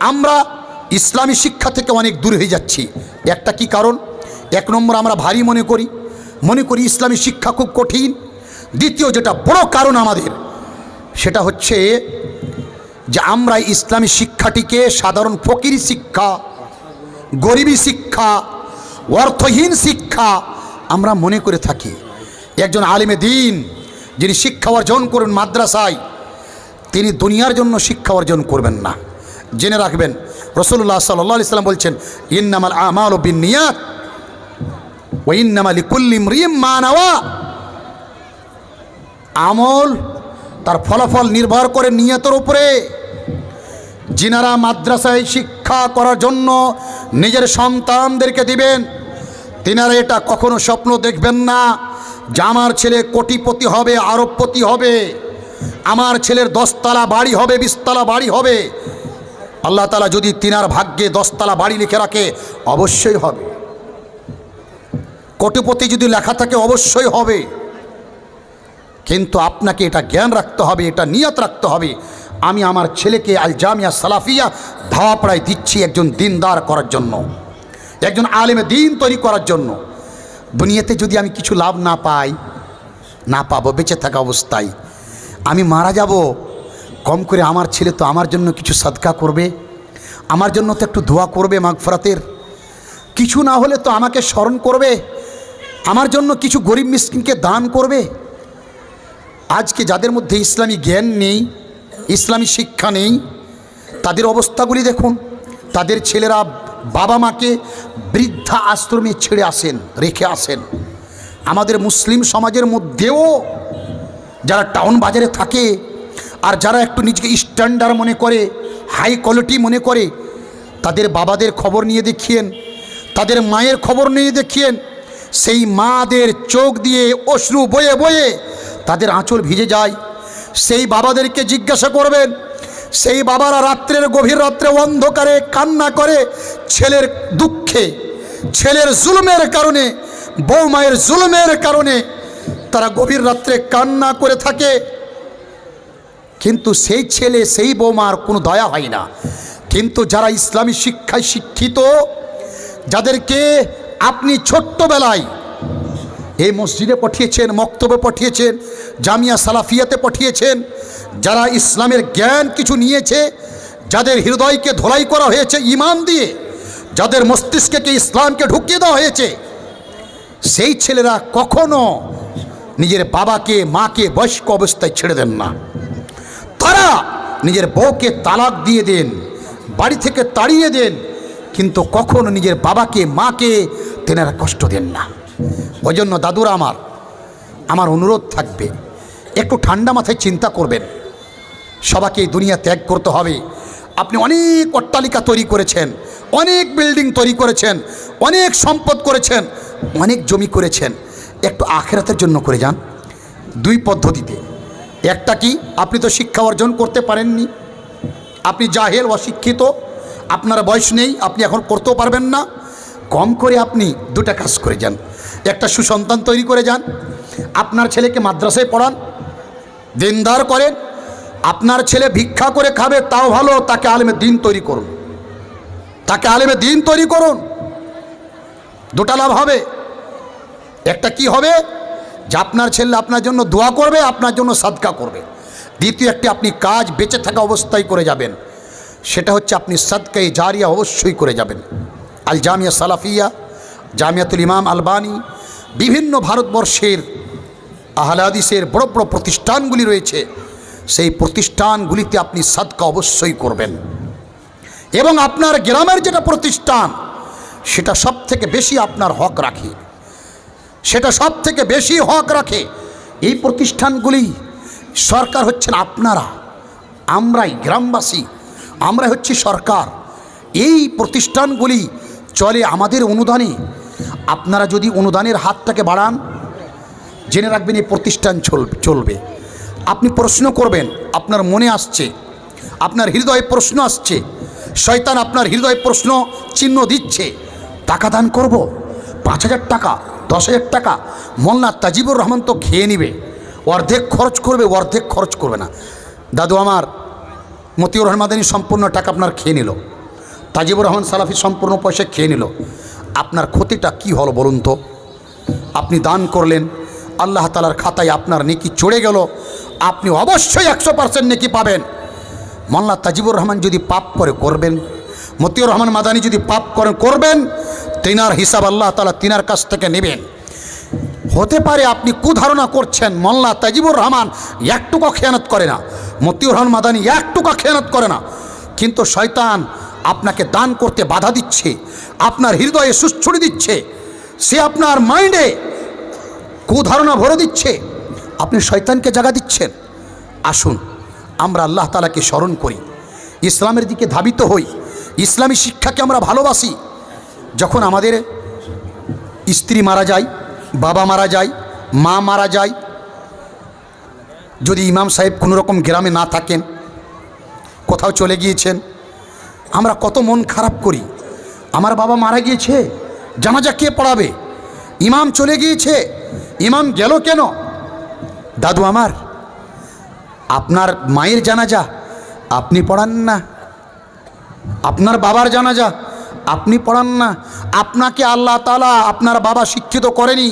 আমরা ইসলামী শিক্ষা থেকে অনেক দূরে হয়ে যাচ্ছি। একটা কি কারণ? এক নম্বর আমরা ভারী মনে করি। মনে করি ইসলামী শিক্ষা খুব কঠিন। দ্বিতীয় যেটা বড় কারণ আমাদের, সেটা হচ্ছে যে আমরা ইসলামী শিক্ষাটিকে সাধারণ ফকির শিক্ষা, গরিবী শিক্ষা, অর্থহীন শিক্ষা আমরা মনে করে থাকি। একজন আলিমে দিন, যিনি শিক্ষা অর্জন করুন মাদ্রাসায়, তিনি দুনিয়ার জন্য শিক্ষা অর্জন করবেন না। জেনে রাখবেন। রসুল্লাহ সাল্লাহ সাল্লাম বলছেন, ইন্নামাল আমাল বিন নিয়াত ও ইন্নামালি কুল্লিম রিম মানাওয়া আমল তার ফলাফল নির্ভর করে নিয়তের উপরে। যিনারা মাদ্রাসায় শিক্ষা করার জন্য নিজের সন্তানদেরকে দিবেন, তিনারা এটা কখনো স্বপ্ন দেখবেন না। যে আমার ছেলে কোটিপতি হবে, আরবপতি হবে, আমার ছেলের দশতলা বাড়ি হবে, বিশতলা বাড়ি হবে আল্লাহ তালা যদি তিনার ভাগ্যে দশতলা বাড়ি লিখে রাখে, অবশ্যই হবে। কোটিপতি যদি লেখা থাকে, অবশ্যই হবে। কিন্তু আপনাকে এটা জ্ঞান রাখতে হবে, এটা নিয়ত রাখতে হবে। আমি আমার ছেলেকে আল জামিয়া সালাফিয়া ধাওয়াপড়ায় দিচ্ছি একজন দিনদার করার জন্য, একজন আলেমে দিন তৈরি করার জন্য। দুনিয়াতে যদি আমি কিছু লাভ না পাই, না পাবো, বেঁচে থাকা অবস্থায়, আমি মারা যাব কম করে আমার ছেলে তো আমার জন্য কিছু সদকা করবে, আমার জন্য তো একটু দোয়া করবে মাগফরাতের। কিছু না হলে তো আমাকে স্মরণ করবে, আমার জন্য কিছু গরিব মিসকিনকে দান করবে। আজকে যাদের মধ্যে ইসলামী জ্ঞান নেই, ইসলামী শিক্ষা নেই, তাদের অবস্থাগুলি দেখুন, তাদের ছেলেরা বাবা মাকে বৃদ্ধা আশ্রমে ছেড়ে আসেন, রেখে আসেন। আমাদের মুসলিম সমাজের মধ্যেও যারা টাউন বাজারে থাকে আর যারা একটু নিজেকে স্ট্যান্ডার্ড মনে করে হাই কোয়ালিটি মনে করে, তাদের বাবাদের খবর নিয়ে দেখিয়েন, তাদের মায়ের খবর নিয়ে দেখিয়েন, সেই মাদের চোখ দিয়ে অশ্রু বয়ে বয়ে তাদের আঁচল ভিজে যায়। সেই বাবাদেরকে জিজ্ঞাসা করবেন, সেই বাবারা রাত্রের গভীর রাত্রে অন্ধকারে কান্না করে ছেলের দুঃখে, ছেলের জুলুমের কারণে বউ মায়ের জুলুমের কারণে তারা গভীর রাত্রে কান্না করে থাকে। কিন্তু সেই ছেলে, সেই বৌমার কোনো দয়া হয় না। কিন্তু যারা ইসলামী শিক্ষায় শিক্ষিত, যাদেরকে আপনি ছোট্টবেলায় এই মসজিদে পাঠিয়েছেন, মক্তবে পাঠিয়েছেন, জামিয়া সালাফিয়াতে পাঠিয়েছেন, যারা ইসলামের জ্ঞান কিছু নিয়েছে, যাদের হৃদয়কে ধোলাই করা হয়েছে ইমান দিয়ে, যাদের মস্তিষ্কে ইসলামকে ঢুকিয়ে দেওয়া হয়েছে, সেই ছেলেরা কখনো নিজের বাবাকে, মাকে বয়স্ক অবস্থায় ছেড়ে দেন না। তারা নিজের বউকে তালাক দিয়ে দেন, বাড়ি থেকে তাড়িয়ে দেন, কিন্তু কখনো নিজের বাবাকে, মাকে তেনারা কষ্ট দেন না। ওই জন্য দাদুরা আমার আমার অনুরোধ থাকবে, একটু ঠান্ডা মাথায় চিন্তা করবেন। সবাকে দুনিয়া ত্যাগ করতে হবে। আপনি অনেক অট্টালিকা তৈরি করেছেন, অনেক বিল্ডিং তৈরি করেছেন, অনেক সম্পদ করেছেন, অনেক জমি করেছেন। একটু আখেরাতের জন্য করে যান। দুই পদ্ধতিতে। একটা কি? আপনি তো শিক্ষা অর্জন করতে পারেননি। আপনি জাহেল, অশিক্ষিত, আপনার বয়স নেই, আপনি এখন করতেও পারবেন না। কম করে আপনি দুটা কাজ করে যান। একটা সুসন্তান তৈরি করে যান। আপনার ছেলেকে মাদ্রাসায় পড়ান। দিনদার করেন। আপনার ছেলে ভিক্ষা করে খাবে, তাও ভালো, তাকে আলেমে দিন তৈরি করুন। তাকে আলেমে দিন তৈরি করুন। দুটা লাভ হবে। একটা কি হবে? যে আপনার ছেলে আপনার জন্য দোয়া করবে, আপনার জন্য সাদকা করবে। দ্বিতীয় একটি, আপনি কাজ বেঁচে থাকা অবস্থায় করে যাবেন। সেটা হচ্ছে আপনি সাদকাই জারিয়া অবশ্যই করে যাবেন। আল জামিয়া সালাফিয়া, জামিয়াতুল ইমাম আলবানি, বিভিন্ন ভারতবর্ষের আহলাদিসের বড় বড় প্রতিষ্ঠানগুলি রয়েছে। সেই প্রতিষ্ঠানগুলিতে আপনি সাদকা অবশ্যই করবেন। এবং আপনার গ্রামের যেটা প্রতিষ্ঠান, সেটা সব থেকে বেশি আপনার হক রাখে। সেটা সব থেকে বেশি হক রাখে। এই প্রতিষ্ঠানগুলি সরকার হচ্ছেন আপনারা, আমরাই গ্রামবাসী আমরা হচ্ছি সরকার। এই প্রতিষ্ঠানগুলি চলে আমাদের অনুদানে। আপনারা যদি অনুদানের হাতটাকে বাড়ান, জেনে রাখবেন এই প্রতিষ্ঠান চল- চলবে। আপনি প্রশ্ন করবেন, আপনার মনে আসছে, আপনার হৃদয়ে প্রশ্ন আসছে, শয়তান আপনার হৃদয়ে প্রশ্ন, চিহ্ন দিচ্ছে, টাকা দান করব? পাঁচ হাজার টাকা, দশ হাজার টাকা। মোল্লা তাজিবুর রহমান তো খেয়ে নিবে। অর্ধেক খরচ করবে, অর্ধেক খরচ করবে না। দাদু আমার, মতিউর রহমান মাদানী সম্পূর্ণ টাকা আপনার খেয়ে নিল। তাজিবুর রহমান সালাফি সম্পূর্ণ পয়সা খেয়ে নিল। আপনার ক্ষতিটা কি হলো বলুন তো? আপনি দান করলেন, আল্লাহ তালার খাতায় আপনার নেকি চড়ে গেল। আপনি অবশ্যই একশো পার্সেন্ট নেকি পাবেন। মোল্লা তাজিবুর রহমান যদি পাপ করে, করবেন। মতিউর রহমান মাদানি যদি পাপ করেন করবেন। তিনার হিসাব আল্লাহ তালা তিনার কাছ থেকে নেবেন। হতে পারে আপনি কুধারণা করছেন মোল্লা তাজিবুর রহমান একটুকু খেয়ানত করে না, মতিউর রহমান মাদানী একটুকু খেয়ানত করে না, কিন্তু শয়তান আপনাকে দান করতে বাধা দিচ্ছে, আপনার হৃদয়ে সুচ্ছুড়ি দিচ্ছে, সে আপনার মাইন্ডে কুধারণা ভরে দিচ্ছে, আপনি শয়তানকে জাগা দিচ্ছেন। আসুন, আমরা আল্লাহ তালাকে স্মরণ করি, ইসলামের দিকে ধাবিত হই, ইসলামী শিক্ষাকে আমরা ভালোবাসি যখন আমাদের স্ত্রী মারা যায়, বাবা মারা যায়, মা মারা যায়, যদি ইমাম সাহেব কোনো রকম গ্রামে না থাকেন, কোথাও চলে গিয়েছেন, আমরা কত মন খারাপ করি। আমার বাবা মারা গিয়েছে, জানাজা কে পড়াবে? ইমাম চলে গিয়েছে, ইমাম গেল কেন? দাদু আমার, আপনার মায়ের জানাজা, আপনি পড়ান না। আপনার বাবার জানাজা আপনি পড়ান না। আপনাকে আল্লাহ তালা আপনার বাবা শিক্ষিত করেনি,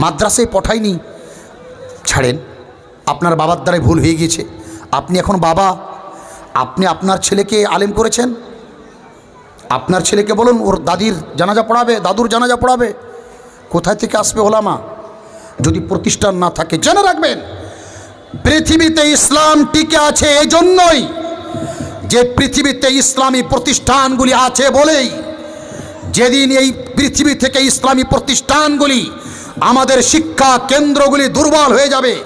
মাদ্রাসায় পঠায়নি। ছাড়েন, আপনার বাবার দ্বারাই ভুল হয়ে গিয়েছে। আপনি এখন বাবা, আপনি আপনার ছেলেকে আলেম করেছেন? আপনার ছেলেকে বলুন, ওর দাদির জানাজা পড়াবে, দাদুর জানাজা পড়াবে। কোথায় থেকে আসবে ওলামা? যদি প্রতিষ্ঠান না থাকে, জেনে রাখবেন, পৃথিবীতে ইসলাম টিকে আছে এই জন্যই যে পৃথিবীতে ইসলামী প্রতিষ্ঠানগুলি আছে বলেই যেদিন এই পৃথিবী থেকে ইসলামী প্রতিষ্ঠানগুলি, আমাদের শিক্ষা কেন্দ্রগুলি দুর্বল হয়ে যাবে,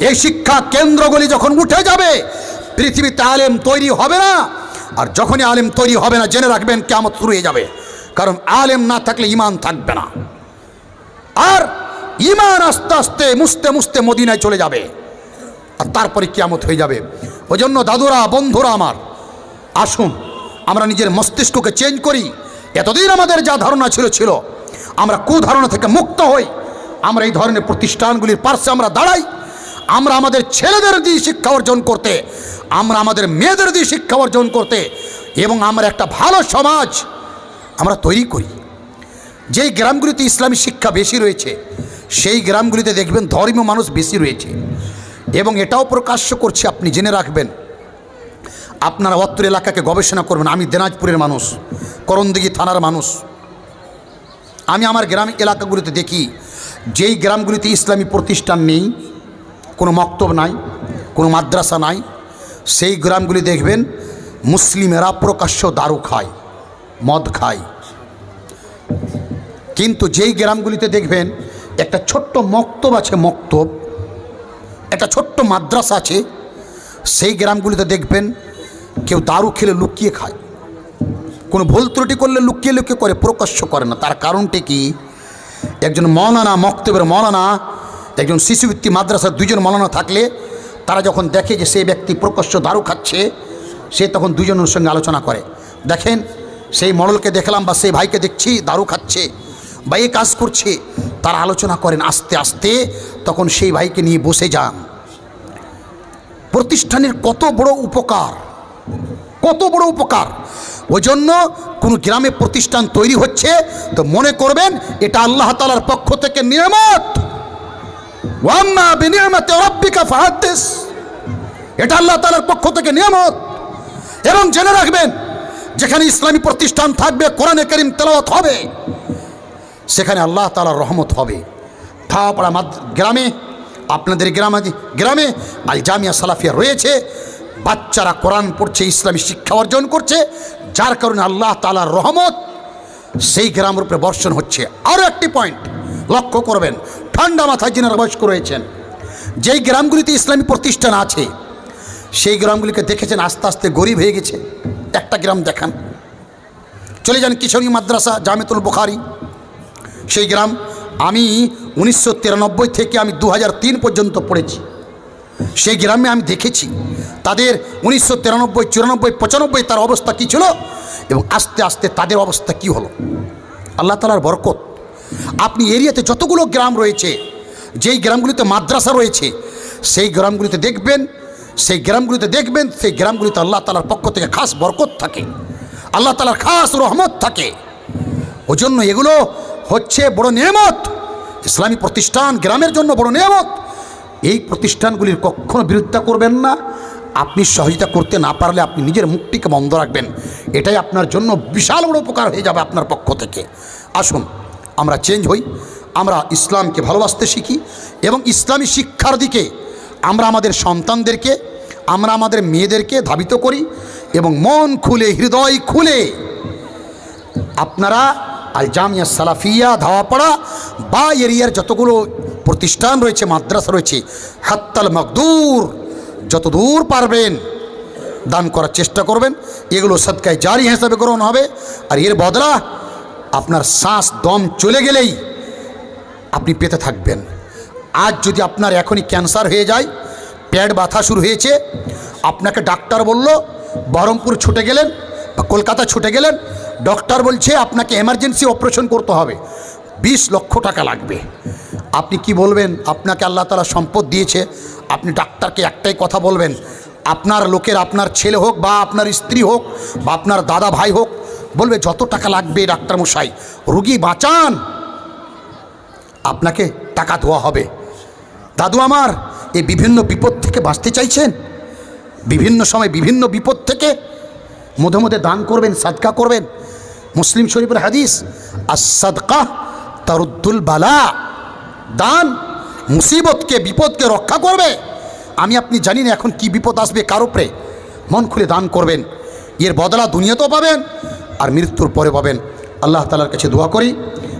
এই শিক্ষা কেন্দ্রগুলি যখন উঠে যাবে, পৃথিবীতে আলেম তৈরি হবে না। আর যখনই আলেম তৈরি হবে না, জেনে রাখবেন কেমন শুরু হয়ে যাবে। কারণ আলেম না থাকলে ইমান থাকবে না। আর ইমান আস্তে আস্তে মুছতে মুছতে মদিনায় চলে যাবে। আর তারপরে কিয়ামত হয়ে যাবে। ওই জন্য দাদুরা, বন্ধুরা আমার, আসুন, আমরা নিজের মস্তিষ্ককে চেঞ্জ করি। এতদিন আমাদের যা ধারণা ছিল ছিল, আমরা কুধারণা থেকে মুক্ত হই। আমরা এই ধরনের প্রতিষ্ঠানগুলির পার্শ্বে আমরা দাঁড়াই। আমরা আমাদের ছেলেদের দিয়ে শিক্ষা অর্জন করতে, আমরা আমাদের মেয়েদের দিয়ে শিক্ষা অর্জন করতে এবং আমরা একটা ভালো সমাজ আমরা তৈরি করি। যেই গ্রামগুলিতে ইসলামী শিক্ষা বেশি রয়েছে, সেই গ্রামগুলিতে দেখবেন ধর্মীয় মানুষ বেশি রয়েছে। এবং এটাও প্রকাশ্য করছে, আপনি জেনে রাখবেন। আপনারা অত্র এলাকাকে গবেষণা করবেন, আমি দিনাজপুরের মানুষ, করণদিঘি থানার মানুষ। আমি আমার গ্রাম এলাকাগুলিতে দেখি, যেই গ্রামগুলিতে ইসলামী প্রতিষ্ঠান নেই, কোনো মক্তব নাই, কোনো মাদ্রাসা নাই, সেই গ্রামগুলি দেখবেন মুসলিমেরা প্রকাশ্য দারু খায়, মদ খায়। কিন্তু যেই গ্রামগুলিতে দেখবেন একটা ছোট্ট মক্তব আছে, মক্তব, একটা ছোট্ট মাদ্রাসা আছে, সেই গ্রামগুলিতে দেখবেন কেউ দারু খেলে লুকিয়ে খায়। কোনো ভুল ত্রুটি করলে লুকিয়ে লুকিয়ে করে, প্রকাশ্য করে না। তার কারণটি কি? একজন মৌলানা মক্তবের মৌলানা একজন শিশুবৃত্তি মাদ্রাসার দুজন মৌলানা থাকলে তারা যখন দেখে যে সেই ব্যক্তি প্রকাশ্য দারু খাচ্ছে, সে তখন দুজনের সঙ্গে আলোচনা করে। দেখেন, সেই মডলকে দেখলাম বা সেই ভাইকে দেখছি, দারু খাচ্ছে বা এই কাজ করছে, তারা আলোচনা করেন আস্তে আস্তে, তখন সেই ভাইকে নিয়ে বসে যান। প্রতিষ্ঠানের কত বড় উপকার! কত বড় উপকার। ওই জন্য কোনো গ্রামে প্রতিষ্ঠান তৈরি হচ্ছে তো মনে করবেন এটা আল্লাহ তালার পক্ষ থেকে নিয়ামত। ওয়াম্মা বিনিয়ামতে রব্বিকা ফাহাদ্দিস। এটা আল্লাহ তালার পক্ষ থেকে নিয়ামত। এবং জেনে রাখবেন, যেখানে ইসলামী প্রতিষ্ঠান থাকবে, কোরআনে করিম তেলাওয়াত হবে, সেখানে আল্লাহ তালার রহমত হবে। মাদ গ্রামে, আপনাদের গ্রামে গ্রামে আল জামিয়া সালাফিয়া রয়েছে বাচ্চারা কোরআন পড়ছে, ইসলামী শিক্ষা অর্জন করছে, যার কারণে আল্লাহ তালার রহমত সেই গ্রামের উপরে বর্ষণ হচ্ছে। আরও একটি পয়েন্ট লক্ষ্য করবেন, ঠান্ডা মাথায় যিনারা বয়স্ক রয়েছেন, যেই গ্রামগুলিতে ইসলামী প্রতিষ্ঠান আছে, সেই গ্রামগুলিকে দেখেছেন, আস্তে আস্তে গরিব হয়ে গেছে। একটা গ্রাম দেখান। চলে যান কিশোরী মাদ্রাসা, জামেতুল বুখারি। সেই গ্রাম আমি উনিশশো তিরানব্বই থেকে আমি দু হাজার তিন পর্যন্ত পড়েছি। সেই গ্রামে আমি দেখেছি, তাদের উনিশশো তিরানব্বই, চুরানব্বই, পঁচানব্বই তার অবস্থা কী ছিল এবং আস্তে আস্তে তাদের অবস্থা কি হলো। আল্লাহ তালার বরকত। আপনি এরিয়াতে যতগুলো গ্রাম রয়েছে, যেই গ্রামগুলিতে মাদ্রাসা রয়েছে, সেই গ্রামগুলিতে দেখবেন, সেই গ্রামগুলিতে দেখবেন, সেই গ্রামগুলিতে আল্লাহ তালার পক্ষ থেকে খাস বরকত থাকে, আল্লাহ তালার খাস রহমত থাকে। ওই জন্য এগুলো হচ্ছে বড় নিয়ামত। ইসলামী প্রতিষ্ঠান গ্রামের জন্য বড় নিয়ামত। এই প্রতিষ্ঠানগুলির কখনো বিরোধিতা করবেন না। আপনি সহযোগিতা করতে না পারলে আপনি নিজের মুখটিকে বন্ধ রাখবেন। এটাই আপনার জন্য বিশাল বড় উপকার হয়ে যাবে আপনার পক্ষ থেকে। আসুন, আমরা চেঞ্জ হই। আমরা ইসলামকে ভালোবাসতে শিখি এবং ইসলামী শিক্ষার দিকে আমরা আমাদের সন্তানদেরকে, আমরা আমাদের মেয়েদেরকে ধাবিত করি এবং মন খুলে, হৃদয় খুলে আপনারা আল জামিয়া সালাফিয়া, ধাওয়াপাড়া বা এরিয়ার যতগুলো প্রতিষ্ঠান রয়েছে, মাদ্রাসা রয়েছে। হাত্তাল মকদুর, যত দূর পারবেন দান করার চেষ্টা করবেন। এগুলো সৎকায় জারি হিসাবে গ্রহণ হবে। আর এর বদলা আপনার শ্বাস, দম চলে গেলেই আপনি পেতে থাকবেন। আজ যদি আপনার এখনই ক্যান্সার হয়ে যায়, প্যাড ব্যথা শুরু হয়েছে, আপনাকে ডাক্তার বলল, বহরমপুর ছুটে গেলেন বা কলকাতা ছুটে গেলেন, ডক্টর বলছে আপনাকে এমার্জেন্সি অপারেশন করতে হবে। বিশ লক্ষ টাকা লাগবে। আপনি কি বলবেন? আপনাকে আল্লাহ তালা সম্পদ দিয়েছে। আপনি ডাক্তারকে একটাই কথা বলবেন, আপনার লোকের আপনার ছেলে হোক বা আপনার স্ত্রী হোক বা আপনার দাদা ভাই হোক, বলবে যত টাকা লাগবে ডাক্তার মশাই, রুগী বাঁচান। আপনাকে টাকা দেওয়া হবে। দাদু আমার, এই বিভিন্ন বিপদ থেকে বাঁচতে চাইছেন? বিভিন্ন সময় বিভিন্ন বিপদ থেকে মধ্যে মধ্যে দান করবেন, সাদকা করবেন। মুসলিম শরীফের হাদিস আর সাদকা তারুদ্দুল বালা। দান মুসিবতকে, বিপদকে রক্ষা করবে। আমি আপনি জানি না এখন কি বিপদ আসবে, কার উপরে। মন খুলে দান করবেন। এর বদলা দুনিয়াতেও পাবেন আর মৃত্যুর পরে পাবেন। আল্লাহ তালার কাছে দোয়া করি।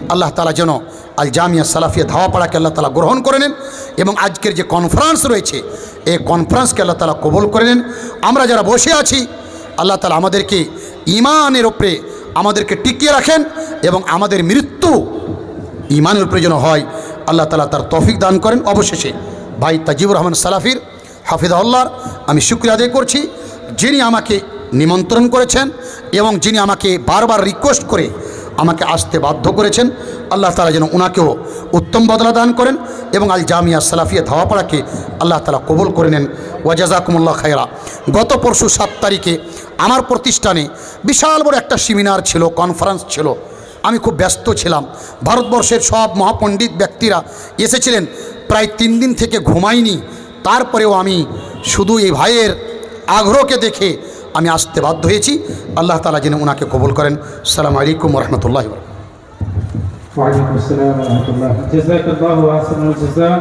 আল্লাহ তালা যেন আল জামিয়া সালাফিয়া ধাওয়াপাড়াকে আল্লাহ তালা গ্রহণ করে নেন এবং আজকের যে কনফারেন্স রয়েছে, এই কনফারেন্সকে আল্লাহ তালা কবল করে নেন। আমরা যারা বসে আছি, আল্লাহ তালা আমাদেরকে ইমানের ওপরে আমাদেরকে টিকিয়ে রাখেন এবং আমাদের মৃত্যু ইমানের উপরে যেন হয়। আল্লাহ তালা তার তৌফিক দান করেন। অবশেষে ভাই তাজিবুর রহমান সালাফির হাফিজাউল্লাহর আমি শুক্রিয়া আদায় করছি যিনি আমাকে নিমন্ত্রণ করেছেন এবং যিনি আমাকে বারবার রিকোয়েস্ট করে আমাকে আসতে বাধ্য করেছেন। আল্লাহ তালা যেন ওনাকেও উত্তম বদলা দান করেন এবং আল জামিয়া সালাফিয়া ধাওয়াপাড়াকে আল্লাহ তালা কবুল করে নেন। ওয়াজাজাকুমুল্লাহ খায়রা। গত পরশু সাত তারিখে আমার প্রতিষ্ঠানে বিশাল বড় একটা সেমিনার ছিল কনফারেন্স ছিল। আমি খুব ব্যস্ত ছিলাম ভারতবর্ষের সব মহাপণ্ডিত ব্যক্তিরা এসেছিলেন প্রায় তিন দিন থেকে ঘুমাইনি তারপরেও আমি শুধু এই ভাইয়ের আগ্রহকে দেখে আমি আসতে বাধ্য হয়েছি আল্লাহ তালা যেন ওনাকে কবুল করেন সালাম আলাইকুম রহমতুল্লাহ وعليكم السلام ورحمة الله جزاك الله أحسن الجزاء